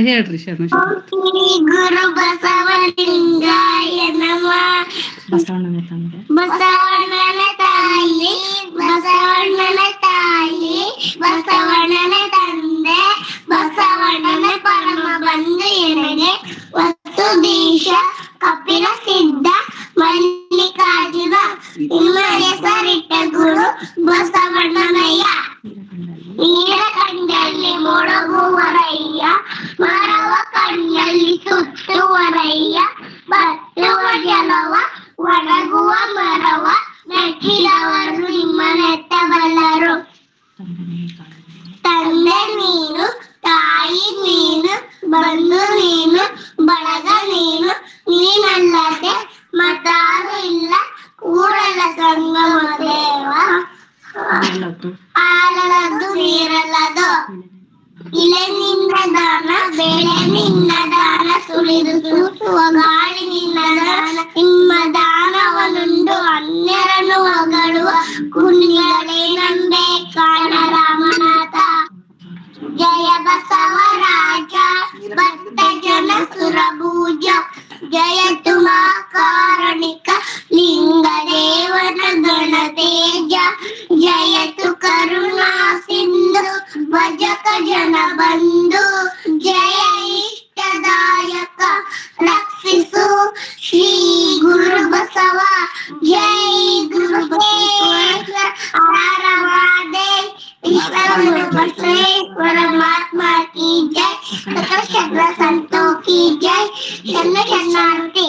ಹೇಳ್ರಿ ಶರಣ ಶ್ರೀ ಗುರು ಬಸವಲಿಂಗಾಯ ನಮಃ ಬಸವಣ್ಣನ ತಂದೆ. ಬಸವಣ್ಣನ ತಾಯಿ ಬಸವಣ್ಣನ ತಾಯಿ ಬಸವಣ್ಣನ ತಂದೆ ಬಸವಣ್ಣನ ಪರಮ ಬಂಧು ಎನಗೆ ವಸ್ತು ದೇಶ ಕಪಿಲ ಸಿದ್ಧ ಮಲ್ಲಿಕಾರ್ಜುನ ನಿಮ್ಮ ಹೆಸರಿಟ್ಟ ಗುರು ಬಸವಣ್ಣನಯ್ಯ. ನೀರ ಕಂಡಲ್ಲಿ ಮೊಳಗುವರಯ್ಯ. ಸುತ್ತುವರಯ್ಯ ಬತ್ತುವ ಜಲವ ಒಣಗುವ ಮರವ ನೆಚ್ಚಿದವರು ನಿಮ್ಮ ನೆತ್ತಬಲ್ಲರು ತಂದೆ ನೀನು ತಾಯಿ ನೀನು ಬಂಧು ನೀನು ಬಳಗ ನೀನು ನೀನಲ್ಲದೆ ಮತ್ತಾರು ಇಲ್ಲ. ಊರಲ್ಲ ಸಂಗಮ ದೇವ. ಆಲಲದ್ದು ನೀರಲ್ಲದು. ಇಲೆ ನಿನ್ನ ದಾನ ಬೆಳೆ ನಿನ್ನ ದಾನ ಸುಳಿದು ಸೂಸುವ ಗಾಳಿ ನಿನ್ನ ದಾನ ನಿಮ್ಮ ದಾನವನುಂಡು ಅನ್ಯರನ್ನು ಹೊಗಳುವ ಕುಣಿಗಳೇ ನಂಬೆ ಕಾಣ ರಾಮನಾಥ ಜಯ ಬಸವರಾಜ ಭಕ್ತ ಜನ ಸುರಭೂಜ ಜಯ ತುಮಾ ಕಾರಣಿಕ ಲಿಂಗ ದೇವನ ಗಣತೇಜ ಬಂದು ಜಯ ಇಷ್ಟದಾಯಕ ರಕ್ಷಿಸು ಶ್ರೀ ಗುರು ಬಸವ ಜೈ ಗುರು परमेश्वर परमात्मा की जय चंद्र संतों की जय चंद्र शरणार्थी